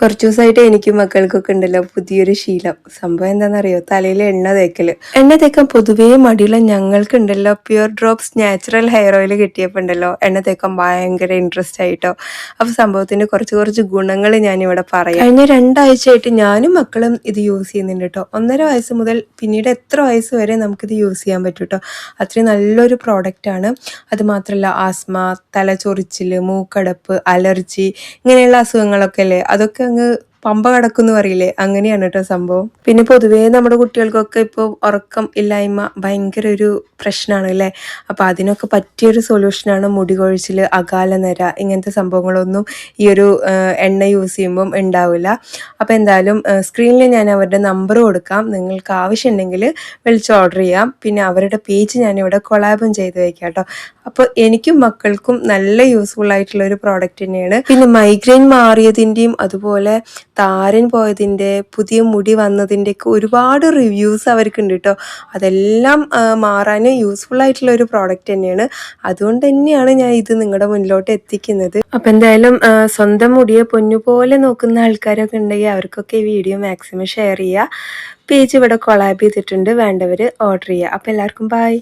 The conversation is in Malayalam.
കുറച്ച് ദിവസമായിട്ട് എനിക്കും മക്കൾക്കൊക്കെ ഉണ്ടല്ലോ പുതിയൊരു ശീലം. സംഭവം എന്താണെന്നറിയോ തലയിൽ എണ്ണ തേക്കൽ എണ്ണ തേക്കാൻ പൊതുവേ മടിയുള്ള ഞങ്ങൾക്ക് ഉണ്ടല്ലോ pure drops natural hair oil കിട്ടിയപ്പോൾ ഉണ്ടല്ലോ എണ്ണ തേക്കാൻ ഭയങ്കര ഇൻട്രസ്റ്റ് ആയിട്ടോ. അപ്പോൾ സംഭവത്തിന്റെ കുറച്ച് കുറച്ച് ഗുണങ്ങൾ ഞാനിവിടെ പറയാം. കഴിഞ്ഞ രണ്ടാഴ്ചയായിട്ട് ഞാനും മക്കളും ഇത് യൂസ് ചെയ്യുന്നുണ്ട് കേട്ടോ ഒന്നര വയസ്സ് മുതൽ പിന്നീട് എത്ര വയസ്സ് വരെ നമുക്കിത് യൂസ് ചെയ്യാൻ പറ്റും കേട്ടോ അത്രയും നല്ലൊരു പ്രോഡക്റ്റ് ആണ്. അത് മാത്രമല്ല ആസ്മ തലചൊറിച്ചിൽ മൂക്കടപ്പ് അലർജി ഇങ്ങനെയുള്ള അസുഖങ്ങളൊക്കെ അല്ലേ? അതൊക്കെ ぐ പമ്പ കടക്കുന്നു പറയില്ലേ അങ്ങനെയാണ് കേട്ടോ സംഭവം. പിന്നെ പൊതുവേ നമ്മുടെ കുട്ടികൾക്കൊക്കെ ഇപ്പോൾ ഉറക്കം ഇല്ലായ്മ ഭയങ്കര ഒരു പ്രശ്നമാണ് അല്ലേ അപ്പോൾ അതിനൊക്കെ പറ്റിയൊരു സൊല്യൂഷനാണ് മുടി കൊഴിച്ചിൽ അകാല നിര ഇങ്ങനത്തെ സംഭവങ്ങളൊന്നും ഈ ഒരു എണ്ണ യൂസ് ചെയ്യുമ്പം ഉണ്ടാവില്ല. അപ്പോൾ എന്തായാലും സ്ക്രീനിൽ ഞാൻ അവരുടെ നമ്പർ കൊടുക്കാം. നിങ്ങൾക്ക് ആവശ്യമുണ്ടെങ്കിൽ വിളിച്ച് ഓർഡർ ചെയ്യാം. പിന്നെ അവരുടെ പേജ് ഞാനിവിടെ കൊളാബും ചെയ്ത് വയ്ക്കാം കേട്ടോ അപ്പോൾ എനിക്കും മക്കൾക്കും നല്ല യൂസ്ഫുൾ ആയിട്ടുള്ള ഒരു പ്രോഡക്റ്റ് തന്നെയാണ്. പിന്നെ മൈഗ്രെയിൻ മാറിയതിന്റെയും അതുപോലെ താരൻ പോയതിന്റെ പുതിയ മുടി വന്നതിന്റെയൊക്കെ ഒരുപാട് റിവ്യൂസ് അവർക്കുണ്ട് കേട്ടോ അതെല്ലാം മാറാൻ യൂസ്ഫുൾ ആയിട്ടുള്ള ഒരു പ്രോഡക്റ്റ് തന്നെയാണ്. അതുകൊണ്ട് തന്നെയാണ് ഞാൻ ഇത് നിങ്ങളുടെ മുന്നിലോട്ട് എത്തിക്കുന്നത്. അപ്പം എന്തായാലും സ്വന്തം മുടിയെ പൊന്നുപോലെ നോക്കുന്ന ആൾക്കാരൊക്കെ ഉണ്ടെങ്കിൽ അവർക്കൊക്കെ ഈ വീഡിയോ മാക്സിമം ഷെയർ ചെയ്യുക. പേജ് ഇവിടെ കൊളാബ് ചെയ്തിട്ടുണ്ട്. വേണ്ടവർ ഓർഡർ ചെയ്യുക. അപ്പോൾ എല്ലാവർക്കും ബൈ